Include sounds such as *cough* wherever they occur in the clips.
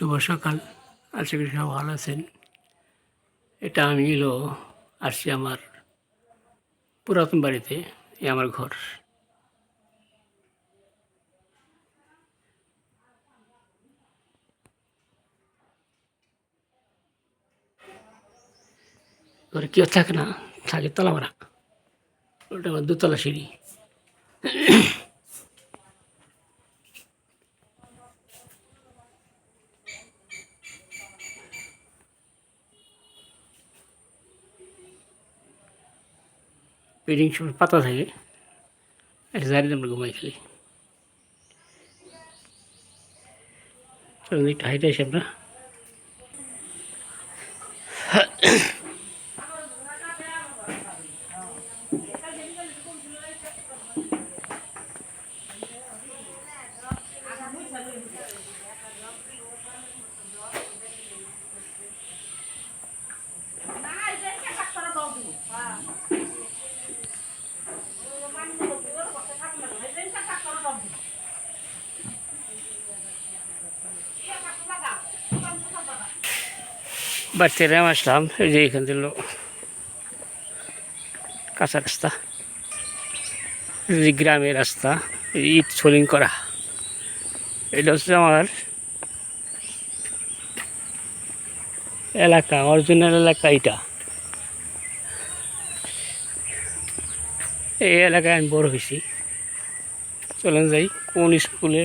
শুভ সকাল। আশা করি সব ভালো আছেন। এটা আমি এলো আসছি আমার পুরাতন বাড়িতে এ আমার ঘর। ঘরে কেউ থাকে না, থাকে তলা মারা ওটা আমার দুতলা সিঁড়ি। পেডিং সময় পাতা থাকে। জারিতে আমরা ঘুমাই খালি। চলুন একটু হাইটে আসি আমরা। বাড়িতে র্যাম আসলাম, এই যে এখান থেকে কাঁচা রাস্তা। গ্রামের রাস্তা ইট সোলিং করা। এটা হচ্ছে আমার এলাকা অরিজিনাল এলাকা এটা এই এলাকায় আমি বড় হয়েছি। চলেন যাই, কোন স্কুলে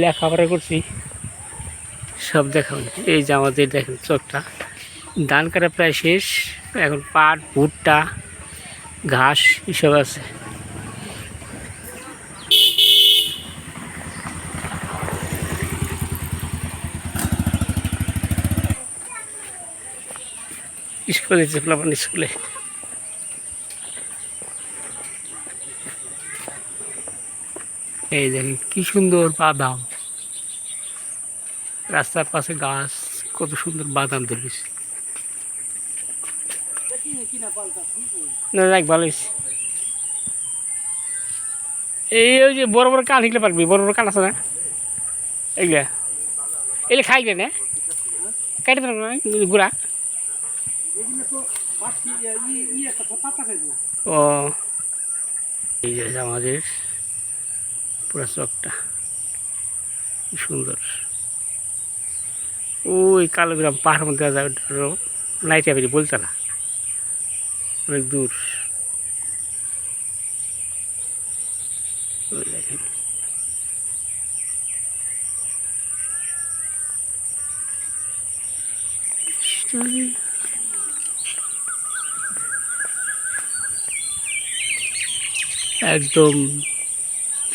লেখাপড়া করছি। সব দেখান, এই যে আমাদের দেখেন চোখটা। ধান কাটা প্রায় শেষ, এখন পাট, ভুট্টা, ঘাস, এসব আছে। স্কুলে প্লাবন স্কুলে। এই দেখেন, কি সুন্দর বাদাম। রাস্তার পাশে গাছ, কত সুন্দর বাদাম ধরেছে। না এই, ওই যে বড় বড় কান হিকলে পারবি, বড় বড় কান আছে না? এগুলো। খাইলে না কাটে পারব না গুড়া। ও। এই যে আমাদের পুরা চকটা। সুন্দর। ওই কালো গ্রাম পাহাড়ের মধ্যে যাবে নাইটে বেরিয়ে বলতে না। অনেক দূর। একদম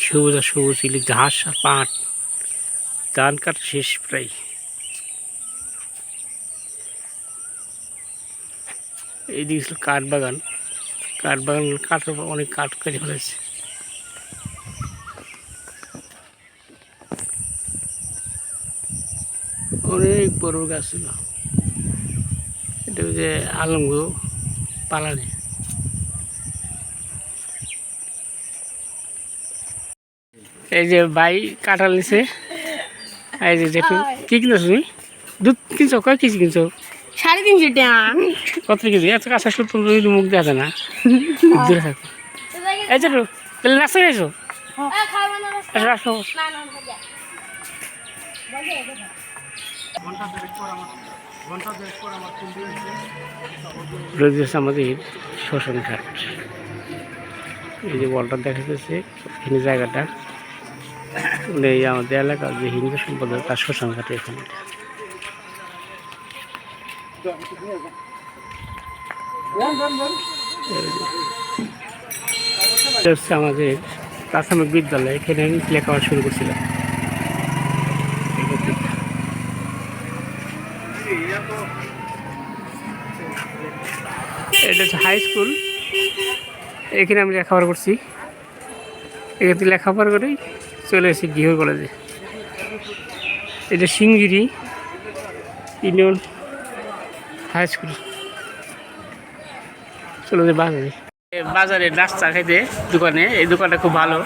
সবুজ আর সবুজ ইলি ঘাস আর পাট। ধান কাটা শেষ প্রায়। এইদিকে ছিল কাঠ বাগান। কাঠ বাগান কাঠ অনেক কাঠ কেটে ফেলেছে। অনেক বড় গাছ ছিল। এটা যে আলমগো পালানে। এই যে বাই কাঁঠাল নিছে। এই যে দেখুন, কি কিনছো তুমি? দুধ কিনছো? কয় কেজি কিনছো? সাড়ে তিনশো টাকা। কত কেজি? এত আসলে তো যদি মুখ দেখা যায় না? *laughs* দূরে থাকো। এই যে তাহলে নাস্তা খেয়েছো রয়েছে আমাদের শ্মশান ঘাট। এই যে বলটা দেখা যাচ্ছে এখানে জায়গাটা। এই আমাদের এলাকার যে হিন্দু সম্প্রদায় তার শ্মশান ঘাটে এখানে। এটা আমাদের প্রাথমিক বিদ্যালয় এখানে লেখাপড়া শুরু করছিলাম এটা হচ্ছে হাই স্কুল এখানে আমি লেখাপড়া করছি। এখান লেখাপড়া করেই চলে এসেছি গৃহ কলেজে। এটা সিংগিরি ইউনিয়ন হাই স্কুল চলে যে বাজারে। এ বাজারে নাস্তা খাইতে দোকানে এই দোকানটা খুব ভালো।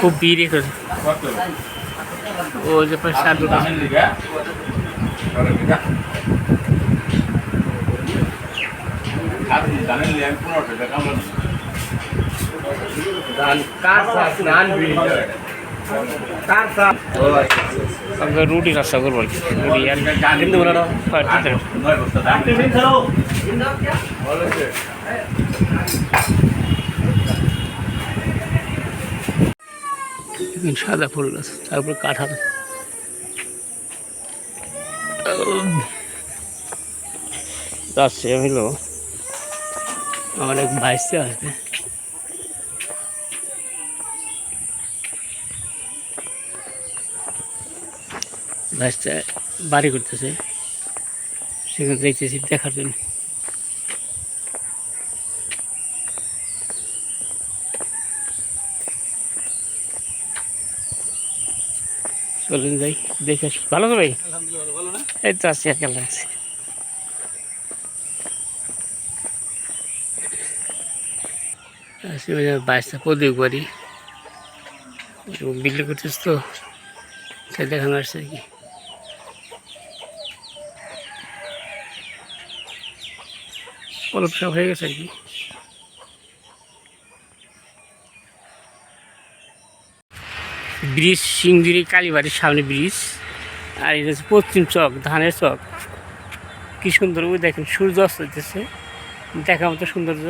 খুব ভিড় এখানে। ও যে পাশে সাধু আমরা রুটি রাস্তা করব আর কি। রুটি আর হয়, সাদা ফুল গাছ তারপর কাঁঠাল। যাচ্ছে হলো আমার এক ভাইসে আছে। ভাইসটা বাড়ি করতেছে। সেখানে দেখতেছি দেখার জন্য। চলুন যাই দেখে আসি। ভালো তো ভাই? এই তো আছি কেমন আছি আছি বাইশটা প্রদীপ বাড়ি। বিল্লি করতেছ তো তাই দেখানো আসছে আর কি। অল্প সব হয়ে গেছে আর কি। ব্রিজ, সিংদিরি, কালীবাড়ির সামনে ব্রিজ, আর এটা হচ্ছে পশ্চিম চক, ধানের চক। কি সুন্দর ওই দেখেন, সূর্য অস্ত হইতেছে। দেখা মতো সৌন্দর্য।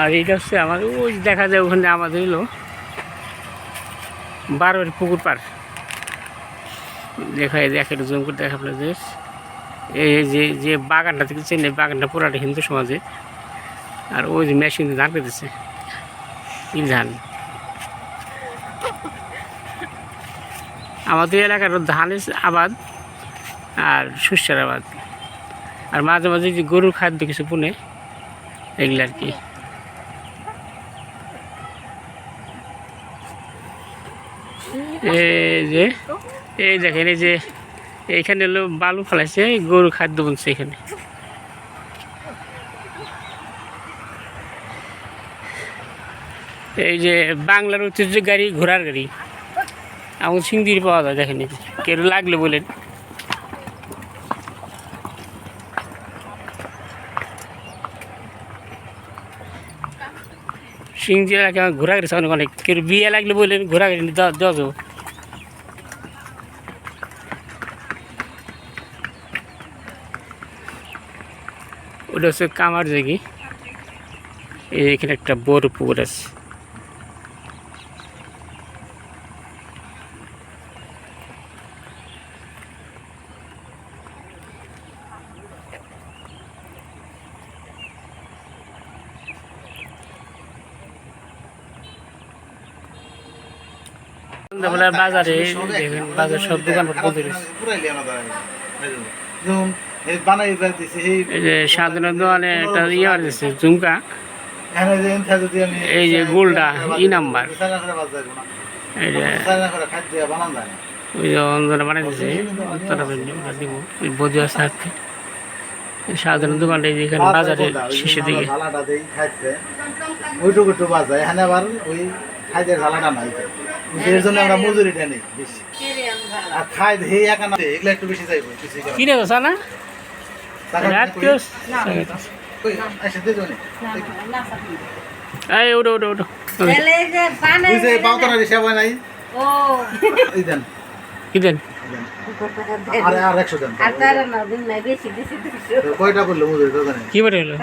আর এইটা হচ্ছে আমার, ওই দেখা যায় ওখানে আমাদের হলো বারোয়ারি পুকুর পার দেখা যায় দেখা একটু জুম করে দেখা আপনাদের। এই যে যে বাগানটা থেকে চেন্নাই বাগানটা পুরাটা হিন্দু সমাজে আর ওই যে মেশিন ধান পেতেছে। কি ধান? আমাদের এলাকার ধানের আবাদ আর শস্যের আবাদ। আর মাঝে মাঝে যে গরুর খাদ্য কিছু পুনে, এগুলো আর কি। এই যে, এই দেখেন, এই যে এইখানে হলো বালু ফেলাইছে গরু খাদ্য বুনছে এখানে। এই যে বাংলার ঐতিহ্য গাড়ি, ঘোড়ার গাড়ি। আমার সিংদির পাওয়া যায়, দেখেন। কেউ লাগলে বলেন। সিংদির এলাকায় ঘোড়া গাড়ি অনেক অনেক। কেউ বিয়ে লাগলে বলেন, ঘোড়া গাড়ি দেওয়া যাব ওটা হচ্ছে কামার এই এখানে একটা বড় পুকুর আছে। সন্ধ্যাবেলা বাজারে দেখেন বাজার সব দোকান বন্ধ রয়েছে। সাধারণত মানে একটা ইয়ে এই যে গোলটা ই নাম্বার। ওই যে অন্ধরা দিব। ওই সাধারণ দোকানটা এই যে এখানে বাজারে শেষের দিকে। ওইটুকু একটু এখানে আবার ওই খাইদের ঝালাটা নাই। এর জন্য আমরা মজুরিটা নেই বেশি। আর খাই হে একা না এগুলো একটু বেশি চাইব কিনে তো না এই ওটো ওটো ওটো এলে যে বানে ওই যে পাউতরা হিসাব হয় নাই ও এই দেন কি দেন আর আর একশো দেন না দিন নাই বেশি বেশি দিছো তো কয়টা করল মজুরি তো জানেন কি বলে হলো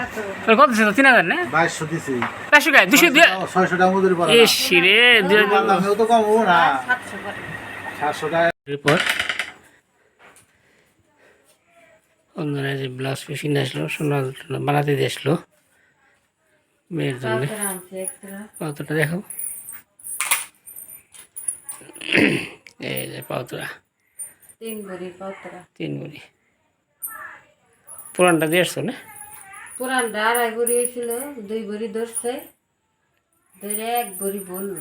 কত ছিল তিন হাজার না বাইশশো দিছি পাঁচশো গায়ে দুশো ছয়শো টাকা মজুরি পড়া এ শিরে দুই হাজার আমিও তো কম হব না সাতশো করে সাতশো টাকা অন্যরা যে ব্লাউজ মেশিন আসলো সোনা বানাতে দিয়ে আসলো। মেয়ের জন্য। পাউতরা দেখো। এই যে পাউতরা তিন ভরি পাউতরা তিন গুড়ি পুরানটা দিয়ে আসছো না? পুরানটা আড়াই ভরি হয়েছিল দুই ভরি ধরছে। ধরে এক ভরি বলল।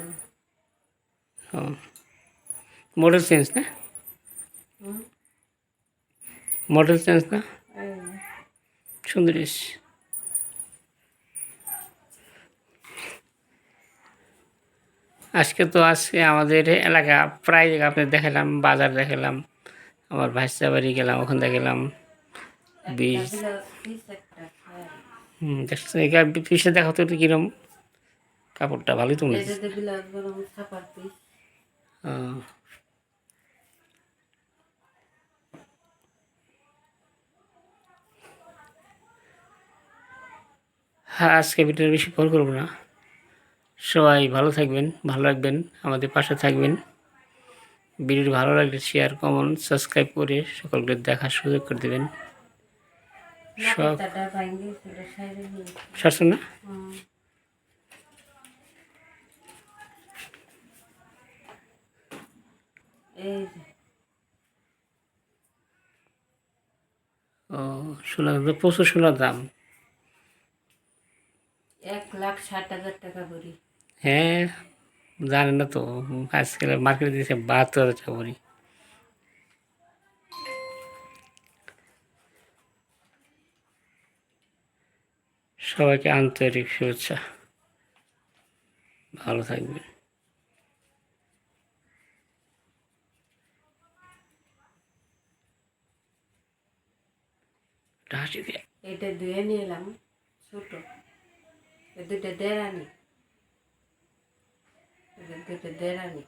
মডেল চেঞ্জ না? হুম। মডেল চেঞ্জ না? এই সুন্দর আজকে তো আজকে আমাদের এলাকা প্রায় জায়গা আপনি দেখালাম বাজার দেখালাম আমার ভাইসা বাড়ি গেলাম ওখান থেকে গেলাম বীজ হ্যাঁ। হুম পিসে দেখা তো কিরম? কাপড়টা ভালোই তো মনে হচ্ছে। এটাতে ব্লাউজ বরং ছাপার পিস আহ, হ্যাঁ আজকে ভিডিও বেশি ফোন করব না। সবাই ভালো থাকবেন, ভালো রাখবেন, আমাদের পাশে থাকবেন। ভিডিওটি ভালো লাগলে শেয়ার কমেন্ট সাবস্ক্রাইব করে সকলকে দেখার সুযোগ করে দেবেন। সব শাসন না? ও সোনার প্রচুর সোনার দাম। এক লাখ ষাট হাজার টাকা ভরি হ্যাঁ জানেন না তো আজকাল মার্কেটে দিয়েছে বাহাত্তর হাজার টাকা ভরি সবাইকে আন্তরিক শুভেচ্ছা। ভালো থাকবেন। দিয়ে। এটা ধুয়ে নিয়ে এলাম ছোট। দুটো দেড়ানি দুটো দেড়ানি